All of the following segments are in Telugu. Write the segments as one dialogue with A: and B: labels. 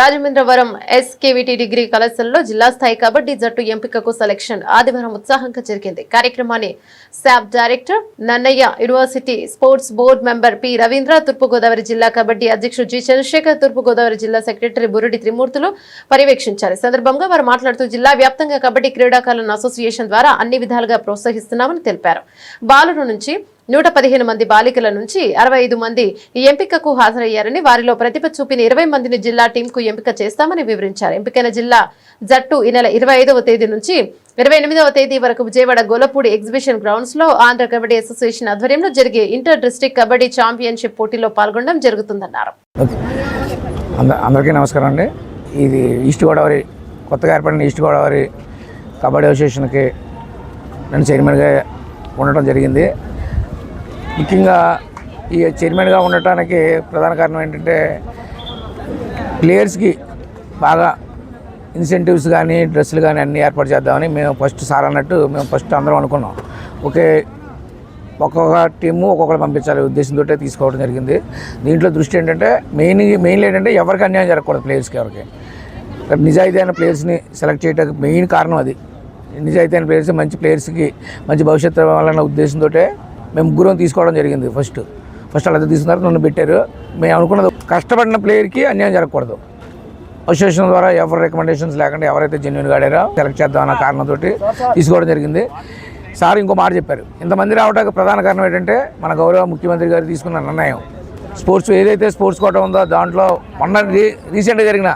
A: రాజమేంద్రవరం ఎస్కేవిటీ డిగ్రీ కళాశాలలో జిల్లా స్థాయి కబడ్డీ జట్టు ఎంపికకు సెలక్షన్ ఆదివారం ఉత్సాహంగా జరిగింది. కార్యక్రమాన్ని SAAP director Nannaya university sports board member P Ravindra Thurpugodavari జిల్లా కబడ్డీ అధ్యక్షుడు జి చంద్రశేఖర్ తూర్పుగోదావరి జిల్లా సెక్రటరీ బురుడి త్రిమూర్తులు పర్యవేక్షించారు. సందర్భంగా వారు మాట్లాడుతూ జిల్లా వ్యాప్తంగా కబడ్డీ క్రీడాకారులను అసోసియేషన్ ద్వారా అన్ని విధాలుగా ప్రోత్సహిస్తున్నామని తెలిపారు. బాలురు నుంచి నూట పదిహేను మంది బాలికల నుంచి అరవై ఐదు మంది ఈ ఎంపికకు హాజరయ్యారని వారిలో ప్రతిభ చూపిన ఇరవై మందిని జిల్లా టీంకు ఎంపిక చేస్తామని వివరించారు. ఎంపికైన జిల్లా జట్టు ఈ నెల ఇరవై ఐదవ తేదీ నుంచి ఇరవై ఎనిమిదవ తేదీ వరకు విజయవాడ గోలపూడి ఎగ్జిబిషన్ గ్రౌండ్స్లో ఆంధ్ర కబడ్డీ అసోసియేషన్ ఆధ్వర్యంలో జరిగే ఇంటర్ డిస్టిక్ కబడ్డీ ఛాంపియన్షిప్ పోటీలో పాల్గొనడం జరుగుతుందన్నారు.
B: అంద అందరికీ నమస్కారం అండి. ఇది ఈస్ట్ గోదావరి కొత్తగా ఏర్పడిన ఈస్ట్ గోదావరి కబడ్డీ అసోసియేషన్కి నేను చైర్మన్గా ఉండటం జరిగింది. ముఖ్యంగా ఈ చైర్మన్గా ఉండటానికి ప్రధాన కారణం ఏంటంటే ప్లేయర్స్కి బాగా ఇన్సెంటివ్స్ కానీ డ్రెస్సులు కానీ అన్నీ ఏర్పాటు చేద్దామని మేము ఫస్ట్ సార్ అన్నట్టు మేము ఫస్ట్ అందరం అనుకున్నాం. ఒకే ఒక్కొక్క టీము ఒక్కొక్కరు పంపించాలి ఉద్దేశంతో తీసుకోవడం జరిగింది. దీంట్లో దృష్టి ఏంటంటే మెయిన్ మెయిన్ ఏంటంటే ఎవరికి అన్యాయం జరగకూడదు ప్లేయర్స్కి ఎవరికి. నిజాయితీ అయిన ప్లేయర్స్ని సెలెక్ట్ చేయడానికి మెయిన్ కారణం అది. నిజాయితీ అయిన ప్లేయర్స్ మంచి ప్లేయర్స్కి మంచి భవిష్యత్తు ఇవ్వాలన్న ఉద్దేశంతో మేము ముగ్గురం తీసుకోవడం జరిగింది ఫస్ట్. ఫస్ట్ అలా తీసుకున్నారు నన్ను పెట్టారు. మేము అనుకున్నది కష్టపడిన ప్లేయర్కి అన్యాయం జరగకూడదు. అసోసియేషన్ ద్వారా ఎవరి రికమెండేషన్స్ లేకుండా ఎవరైతే జెన్యున్గా ఆడారో సెలెక్ట్ చేద్దాం అన్న కారణంతో తీసుకోవడం జరిగింది. సార్ ఇంకో మాట చెప్పారు. ఇంతమంది రావడానికి ప్రధాన కారణం ఏంటంటే మన గౌరవ ముఖ్యమంత్రి గారు తీసుకున్న నిర్ణయం. స్పోర్ట్స్ ఏదైతే స్పోర్ట్స్ కోట ఉందో దాంట్లో మొన్న రీ రీసెంట్గా జరిగిన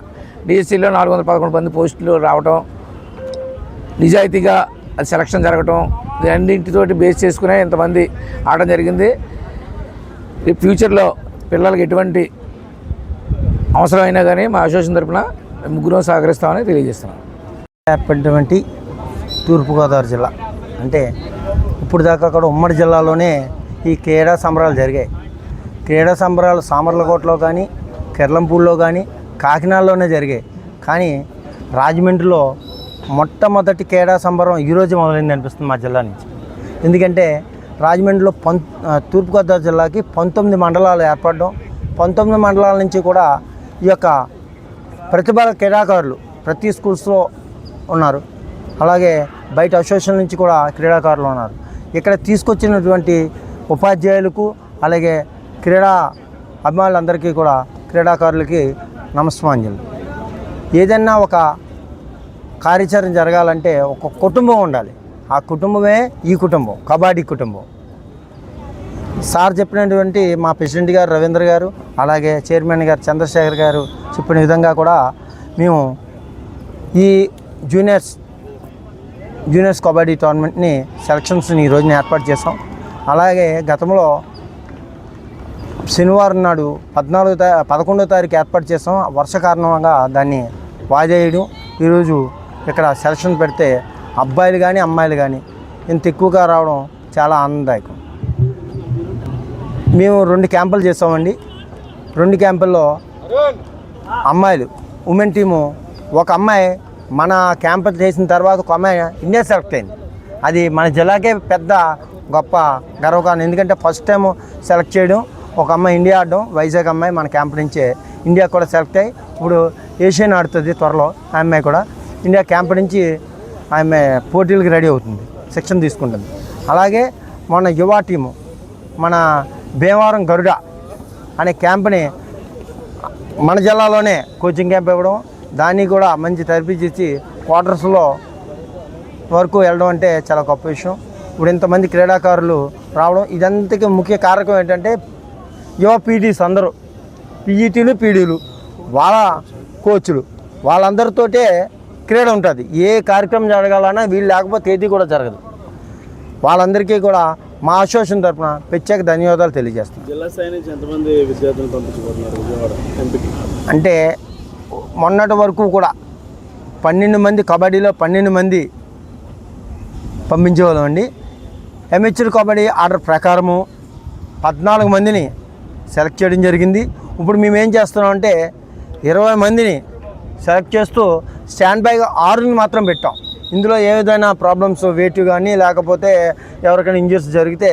B: డిఎస్సీలో నాలుగు వందల పదకొండు మంది పోస్టులు రావటం నిజాయితీగా అది సెలక్షన్ జరగటం రెండింటితోటి బేస్ చేసుకునే ఇంతమంది ఆడడం జరిగింది. ఫ్యూచర్లో పిల్లలకి ఎటువంటి అవసరమైనా కానీ మా అసోసియేషన్ తరపున ముగ్గురం సహకరిస్తామని తెలియజేస్తున్నాం.
C: ఏర్పడినటువంటి తూర్పుగోదావరి జిల్లా. అంటే ఇప్పుడు దాకా అక్కడ ఉమ్మడి జిల్లాలోనే ఈ క్రీడా సంబరాలు జరిగాయి. క్రీడా సంబరాలు సామర్లకోటలో కానీ కిర్లంపూడిలో కానీ కాకినాడలోనే జరిగాయి. కానీ రాజమండ్రిలో మొట్టమొదటి క్రీడా సంబరం ఈరోజు మొదలైంది అనిపిస్తుంది మా జిల్లా నుంచి. ఎందుకంటే రాజమండ్రిలో పం తూర్పుగోదావరి జిల్లాకి పంతొమ్మిది మండలాలు ఏర్పడడం పంతొమ్మిది మండలాల నుంచి కూడా ఈ యొక్క ప్రతిభ క్రీడాకారులు ప్రతి స్కూల్స్లో ఉన్నారు. అలాగే బయట అసోసియేషన్ నుంచి కూడా క్రీడాకారులు ఉన్నారు. ఇక్కడ తీసుకొచ్చినటువంటి ఉపాధ్యాయులకు అలాగే క్రీడా అభిమానులందరికీ కూడా క్రీడాకారులకి నమస్మాంజలు ఏదైనా ఒక కార్యాచరణ జరగాలంటే ఒక కుటుంబం ఉండాలి. ఆ కుటుంబమే ఈ కుటుంబం కబడ్డీ కుటుంబం. సార్ చెప్పినటువంటి మా ప్రెసిడెంట్ గారు రవీంద్ర గారు అలాగే చైర్మన్ గారు చంద్రశేఖర్ గారు చెప్పిన విధంగా కూడా మేము ఈ జూనియర్స్ జూనియర్స్ కబడ్డీ టోర్నమెంట్ని సెలక్షన్స్ని ఈ రోజున ఏర్పాటు చేసాం అలాగే గతంలో శనివారం నాడు పద్నాలుగో తా పదకొండో తారీఖు ఏర్పాటు చేసాం వర్ష కారణంగా దాన్ని వాజేయడం. ఈరోజు ఇక్కడ సెలక్షన్ పెడితే అబ్బాయిలు కానీ అమ్మాయిలు కానీ ఇంత ఎక్కువగా రావడం చాలా ఆనందదాయకం. మేము రెండు క్యాంపులు చేసామండి. రెండు క్యాంపుల్లో అమ్మాయిలు ఉమెన్ టీము. ఒక అమ్మాయి మన క్యాంపు చేసిన తర్వాత ఒక అమ్మాయి ఇండియా సెలెక్ట్ అయింది. అది మన జిల్లాకే పెద్ద గొప్ప గర్వకారణం. ఎందుకంటే ఫస్ట్ టైం సెలెక్ట్ చేయడం ఒక అమ్మాయి ఇండియా ఆడడం వైజాగ్ అమ్మాయి మన క్యాంప్ నుంచే ఇండియా కూడా సెలెక్ట్ అయ్యి ఇప్పుడు ఏషియన్ ఆడుతుంది త్వరలో ఆ అమ్మాయి కూడా. ఇండియా క్యాంప్ నుంచి ఆమె పోటీలకు రెడీ అవుతుంది శిక్షణ తీసుకుంటుంది. అలాగే మొన్న యువ టీము మన భీమవరం గరుడ అనే క్యాంప్ని మన జిల్లాలోనే కోచింగ్ క్యాంప్ ఇవ్వడం దాన్ని కూడా మంచి థెరపీ ఇచ్చి క్వార్టర్స్లో వరకు వెళ్ళడం అంటే చాలా గొప్ప విషయం. ఇప్పుడు ఇంతమంది క్రీడాకారులు రావడం ఇదంతకి ముఖ్య కారకం ఏంటంటే యువ పీడీస్ అందరూ పీఈటీలు పీడీలు వాళ్ళ కోచ్లు వాళ్ళందరితోటే క్రీడ ఉంటుంది. ఏ కార్యక్రమం జరగాలన్నా వీళ్ళు లేకపోతే ఏది కూడా జరగదు. వాళ్ళందరికీ కూడా మా అసోసియేషన్ తరఫున ప్రత్యేక ధన్యవాదాలు
D: ఎంపీకి?
C: అంటే మొన్నటి వరకు కూడా పన్నెండు మంది కబడ్డీలో పన్నెండు మంది పంపించేవాళ్ళం అండి. ఎమ్మెచ్యూర్ కబడ్డీ ఆర్డర్ ప్రకారము పద్నాలుగు మందిని సెలెక్ట్ చేయడం జరిగింది. ఇప్పుడు మేము ఏం చేస్తున్నాం అంటే ఇరవై మందిని సెలెక్ట్ చేస్తూ స్టాండ్ బైగా ఆరుని మాత్రం పెట్టాం. ఇందులో ఏదైనా ప్రాబ్లమ్స్ వెయిట్ కానీ లేకపోతే ఎవరికైనా ఇంజరీస్ జరిగితే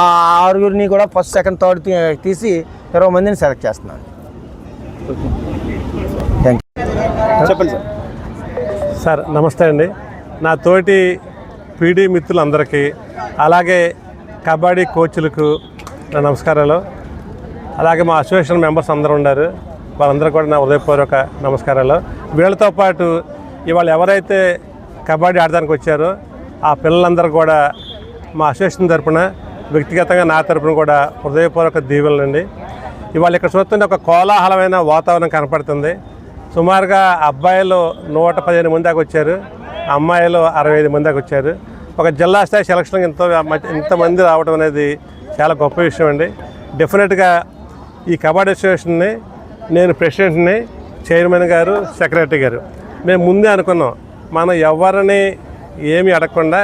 C: ఆ ఆరుగురిని కూడా ఫస్ట్ సెకండ్ థర్డ్ తీసి ఇరవై మందిని సెలెక్ట్ చేస్తున్నాను. థ్యాంక్ యూ
D: చెప్పండి సార్.
E: సార్ నమస్తే అండి. నా తోటి పీడీ మిత్రులందరికీ అలాగే కబడ్డీ కోచ్లకు నా నమస్కారాలు. అలాగే మా అసోసియేషన్ మెంబర్స్ అందరూ ఉన్నారు. వాళ్ళందరూ కూడా నా హృదయపూర్వక నమస్కారాలు. వీళ్ళతో పాటు ఇవాళ ఎవరైతే కబడ్డీ ఆడడానికి వచ్చారో ఆ పిల్లలందరూ కూడా మా అసోసియేషన్ తరపున వ్యక్తిగతంగా నా తరపున కూడా హృదయపూర్వక దీవెనలండి ఇవాళ ఇక్కడ చూస్తుంటే ఒక కోలాహలమైన వాతావరణం కనపడుతుంది. సుమారుగా అబ్బాయిలు నూట పదిహేను మంది దాకా వచ్చారు. అమ్మాయిలు అరవై ఐదు మంది దాకా వచ్చారు. ఒక జిల్లా స్థాయి సెలక్షన్ ఇంత ఇంతమంది రావడం అనేది చాలా గొప్ప విషయం అండి. డెఫినెట్గా ఈ కబడ్డీ అసోసియేషన్ని నేను ప్రెసిడెంట్ని చైర్మన్ గారు సెక్రటరీ గారు. మేము ముందే అనుకున్నాం మనం ఎవరిని ఏమి అడగకుండా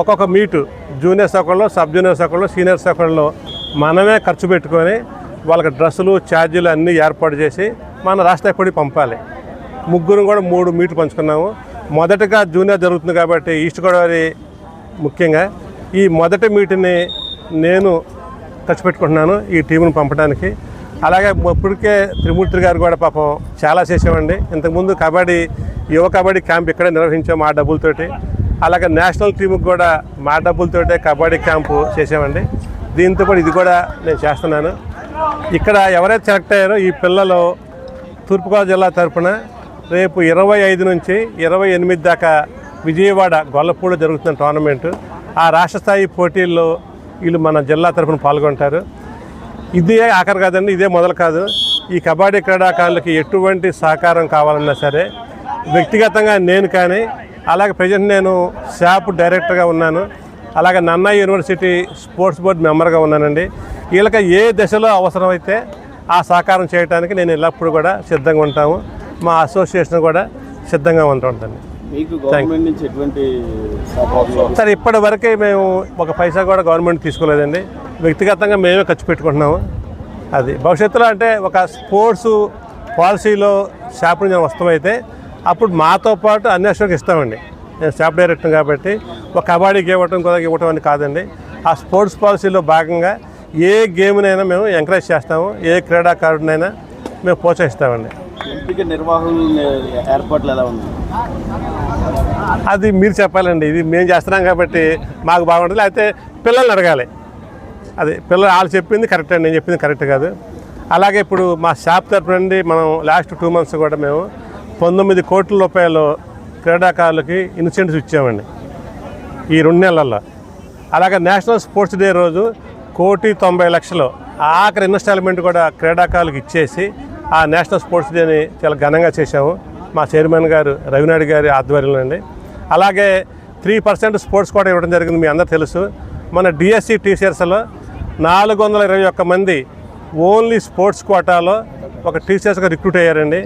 E: ఒక్కొక్క మీటు జూనియర్స్ ఒకళ్ళు సబ్ జూనియర్స్ ఒకళ్ళు సీనియర్స్ ఒకళ్ళు మనమే ఖర్చు పెట్టుకొని వాళ్ళకి డ్రెస్సులు ఛార్జీలు అన్నీ ఏర్పాటు చేసి మన రాష్ట్ర ఎప్పటికి పంపాలి. ముగ్గురు కూడా మూడు మీట్లు పంచుకున్నాము. మొదటగా జూనియర్ జరుగుతుంది కాబట్టి ఈస్ట్ గోదావరి ముఖ్యంగా ఈ మొదటి మీటిని నేను ఖర్చు పెట్టుకుంటున్నాను ఈ టీంను పంపడానికి. అలాగే ఇప్పటికే త్రిమూర్తి గారు కూడా పాపం చాలా చేసామండి ఇంతకుముందు కబడ్డీ యువ కబడ్డీ క్యాంప్ ఇక్కడే నిర్వహించాము మా డబ్బులతోటి. అలాగే నేషనల్ టీంకి కూడా మా డబ్బులతోటే కబడ్డీ క్యాంపు చేసామండి దీంతో కూడా ఇది కూడా నేను చేస్తున్నాను. ఇక్కడ ఎవరైతే సెలెక్ట్ అయ్యారో ఈ పిల్లలు తూర్పుగోదావరి జిల్లా తరఫున రేపు ఇరవై ఐదు నుంచి ఇరవై ఎనిమిది దాకా విజయవాడ గొల్లపూడి జరుగుతున్న టోర్నమెంటు. ఆ రాష్ట్ర స్థాయి పోటీల్లో వీళ్ళు మన జిల్లా తరపున పాల్గొంటారు. ఇదే ఆఖరి కాదండి ఇదే మొదలు కాదు. ఈ కబడ్డీ క్రీడాకారులకి ఎటువంటి సహకారం కావాలన్నా సరే వ్యక్తిగతంగా నేను కానీ అలాగే ప్రజెంట్ నేను షాప్ డైరెక్టర్గా ఉన్నాను. అలాగే నన్నా యూనివర్సిటీ స్పోర్ట్స్ బోర్డు మెంబర్గా ఉన్నానండి. వీళ్ళకి ఏ దశలో అవసరమైతే ఆ సహకారం చేయడానికి నేను ఎల్లప్పుడూ కూడా సిద్ధంగా ఉంటాము. మా అసోసియేషన్ కూడా సిద్ధంగా ఉంటూ ఉంటుంది
D: మీకు గవర్నమెంట్ నుంచి ఎటువంటి సహకారం
E: సరే ఇప్పటి వరకే మేము ఒక పైసా కూడా గవర్నమెంట్ తీసుకోలేదండి. వ్యక్తిగతంగా మేమే ఖర్చు పెట్టుకుంటున్నాము. అది భవిష్యత్తులో అంటే ఒక స్పోర్ట్స్ పాలసీలో షాప్ నుంచి వస్తామైతే అప్పుడు మాతో పాటు అన్ని అసోకి ఇస్తామండి. నేను షాప్ డైరెక్టర్ కాబట్టి ఒక కబడ్డీకి ఇవ్వటం కూడా ఇవ్వటం అని కాదండి. ఆ స్పోర్ట్స్ పాలసీలో భాగంగా ఏ గేమ్నైనా మేము ఎంకరేజ్ చేస్తాము ఏ క్రీడాకారుడినైనా మేము ప్రోత్సహిస్తామండి.
D: ఎంపిక ఏర్పాట్లు ఎలా ఉన్నాయి?
E: అది మీరు చెప్పాలండి. ఇది మేము చేస్తున్నాం కాబట్టి మాకు బాగుంటుంది. అయితే పిల్లల్ని అడగాలి. అది పిల్లలు వాళ్ళు చెప్పింది కరెక్ట్ అండి నేను చెప్పింది కరెక్ట్ కాదు. అలాగే ఇప్పుడు మా షాప్ తరపు నుండి మనం లాస్ట్ టూ మంత్స్ కూడా మేము పంతొమ్మిది కోట్ల రూపాయలు క్రీడాకారులకి ఇన్సెంటివ్స్ ఇచ్చామండి ఈ రెండు నెలల్లో. అలాగే నేషనల్ స్పోర్ట్స్ డే రోజు కోటి తొంభై లక్షలు ఆఖరి ఇన్స్టాల్మెంట్ కూడా క్రీడాకారులకు ఇచ్చేసి ఆ నేషనల్ స్పోర్ట్స్ డేని చాలా ఘనంగా చేశాము. మా చైర్మన్ గారు రవినాయుడు గారి ఆధ్వర్యంలో అండి. అలాగే త్రీ పర్సెంట్ స్పోర్ట్స్ కూడా ఇవ్వడం జరిగింది మీ అందరూ తెలుసు. మన డిఎస్సి టీచర్స్లో నాలుగు వందల ఇరవై ఒక్క మంది ఓన్లీ స్పోర్ట్స్ కోటాలో ఒక టీచర్స్గా రిక్రూట్ అయ్యారండి.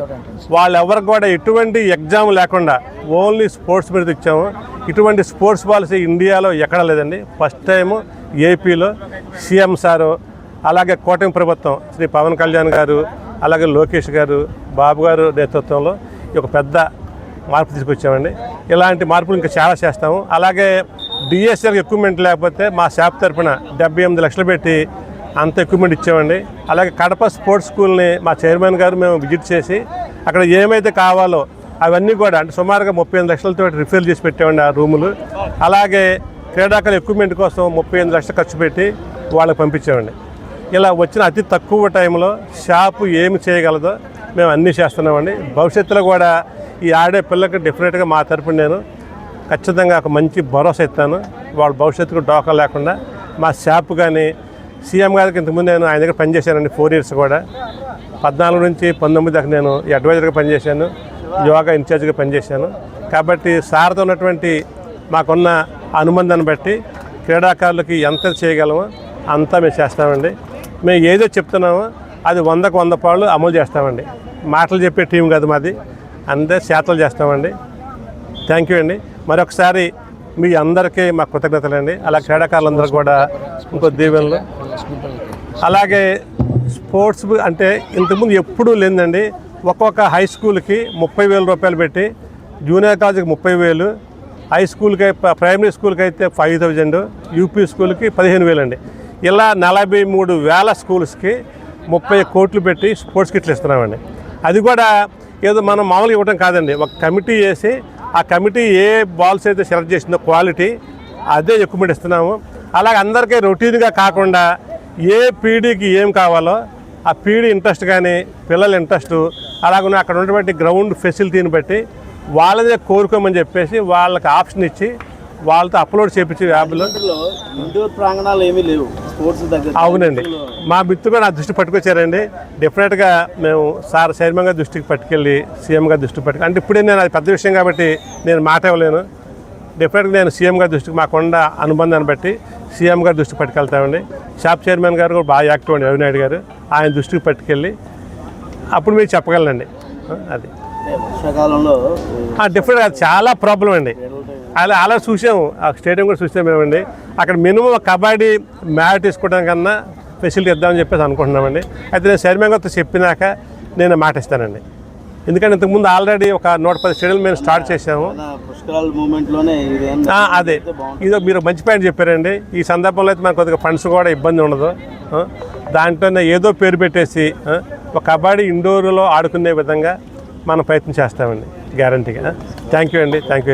E: వాళ్ళు ఎవరికి కూడా ఎటువంటి ఎగ్జామ్ లేకుండా ఓన్లీ స్పోర్ట్స్ మీద ఇచ్చాము. ఇటువంటి స్పోర్ట్స్ పాలసీ ఇండియాలో ఎక్కడా లేదండి. ఫస్ట్ టైము ఏపీలో సీఎం సారు అలాగే కూటమి ప్రభుత్వం శ్రీ పవన్ కళ్యాణ్ గారు అలాగే లోకేష్ గారు బాబు గారు నేతృత్వంలో ఈ ఒక పెద్ద మార్పు తీసుకొచ్చామండి. ఇలాంటి మార్పులు ఇంకా చాలా చేస్తాము. అలాగే డిఎస్ఆర్ ఎక్విప్మెంట్ లేకపోతే మా షాప్ తరపున డెబ్బై ఎనిమిది లక్షలు పెట్టి అంత ఎక్విప్మెంట్ ఇచ్చామండి అలాగే కడప స్పోర్ట్స్ స్కూల్ని మా చైర్మన్ గారు మేము విజిట్ చేసి అక్కడ ఏమైతే కావాలో అవన్నీ కూడా అంటే సుమారుగా ముప్పై ఎనిమిది లక్షలతో రిఫిల్ చేసి పెట్టామండి ఆ రూములు. అలాగే క్రీడాకారుల ఎక్విప్మెంట్ కోసం ముప్పై ఎనిమిది లక్షలు ఖర్చు పెట్టి వాళ్ళకి పంపించామండి ఇలా వచ్చిన అతి తక్కువ టైంలో షాపు ఏమి చేయగలదో మేము అన్నీ చేస్తున్నామండి. భవిష్యత్తులో కూడా ఈ ఆడే పిల్లకి డెఫినెట్గా మా తరపున నేను ఖచ్చితంగా ఒక మంచి భరోసా ఇస్తాను. వాళ్ళ భవిష్యత్తుకు డోకా లేకుండా మా షాప్ కానీ సీఎం గారికి ఇంతకుముందు నేను ఆయన దగ్గర పనిచేశానండి ఫోర్ ఇయర్స్ కూడా. పద్నాలుగు నుంచి పంతొమ్మిది దాకా నేను అడ్వైజర్గా పనిచేశాను యోగా ఇన్ఛార్జ్గా పనిచేశాను. కాబట్టి సార్తో ఉన్నటువంటి మాకున్న అనుబంధాన్ని బట్టి క్రీడాకారులకి ఎంత చేయగలమో అంతా మేము చేస్తామండి. మేము ఏదో చెప్తున్నామో అది వందకు వంద పాళ్ళు అమలు చేస్తామండి. మాటలు చెప్పే టీం కాదు మాది. అంతే చేతలు చేస్తామండి. థ్యాంక్ యూ అండి. మరొకసారి మీ అందరికీ మా కృతజ్ఞతలు అండి. అలా క్రీడాకారులందరూ కూడా ఇంకో దీవెనలు. అలాగే స్పోర్ట్స్ అంటే ఇంతకుముందు ఎప్పుడూ లేదండి. ఒక్కొక్క హై స్కూల్కి ముప్పై వేల రూపాయలు పెట్టి జూనియర్ కాలేజీకి ముప్పై వేలు హై స్కూల్కి ప్రైమరీ స్కూల్కి అయితే ఫైవ్ థౌజండ్ యూపీ స్కూల్కి పదిహేను వేలు అండి ఇలా నలభై మూడు వేల స్కూల్స్కి ముప్పై కోట్లు పెట్టి స్పోర్ట్స్ కిట్లు ఇస్తున్నామండి. అది కూడా ఏదో మనం మామూలుగా ఇవ్వడం కాదండి. ఒక కమిటీ చేసి ఆ కమిటీ ఏ బాల్స్ అయితే సెలెక్ట్ చేసిందో క్వాలిటీ అదే ఎక్కువ ఇస్తున్నాము. అలాగే అందరికీ రొటీన్గా కాకుండా ఏ పీడీకి ఏం కావాలో ఆ పీడీ ఇంట్రెస్ట్ కానీ పిల్లల ఇంట్రెస్ట్ అలాగే అక్కడ ఉన్నటువంటి గ్రౌండ్ ఫెసిలిటీని బట్టి వాళ్ళదే కోరుకోమని చెప్పేసి వాళ్ళకి ఆప్షన్ ఇచ్చి వాళ్ళతో అప్లోడ్ చేపించి యాప్లో
D: ఇండోర్ ప్రాంగణాలు ఏమీ లేవు.
E: అవునండి. మా మిత్రులు నా దృష్టి పట్టుకొచ్చారండి. డెఫినెట్గా మేము సార్ చైర్మన్ గారి దృష్టికి పట్టుకెళ్ళి సీఎం గారి దృష్టికి పట్టుకు అంటే ఇప్పుడే నేను అది పెద్ద విషయం కాబట్టి నేను మాట ఇవ్వలేను. డెఫినెట్గా నేను సీఎం గారి దృష్టికి మాకున్న అనుబంధాన్ని బట్టి సీఎం గారి దృష్టికి పట్టుకెళ్తామండి. షాప్ చైర్మన్ గారు కూడా బాగా యాక్టివ్ అండి రవినాయుడు గారు. ఆయన దృష్టికి పట్టుకెళ్ళి అప్పుడు మీరు చెప్పగలనండి. అది.
D: వర్షాకాలంలో
E: డిఫరెంట్ అది చాలా ప్రాబ్లం అండి. అలా అలా చూసాము ఆ స్టేడియం కూడా చూసాం మేమండి. అక్కడ మినిమం కబడ్డీ మ్యాట్ తీసుకోవడం కన్నా ఫెసిలిటీ ఇద్దామని చెప్పేసి అనుకుంటున్నామండి. అయితే నేను చైర్మన్ గారితో చెప్పినాక నేను మాట ఇస్తానండి. ఎందుకంటే ఇంతకుముందు ఆల్రెడీ ఒక నూట పది స్టేడియం మేము స్టార్ట్ చేసాము అదే. ఇది మీరు మంచి పాయింట్ చెప్పారండి. ఈ సందర్భంలో అయితే మనకు కొద్దిగా ఫండ్స్ కూడా ఇబ్బంది ఉండదు. దాంట్లోనే ఏదో పేరు పెట్టేసి ఒక కబడ్డీ ఇండోర్లో ఆడుకునే విధంగా మనం ప్రయత్నం చేస్తామండి. గ్యారంటీగా థ్యాంక్ యూ అండి. Thank you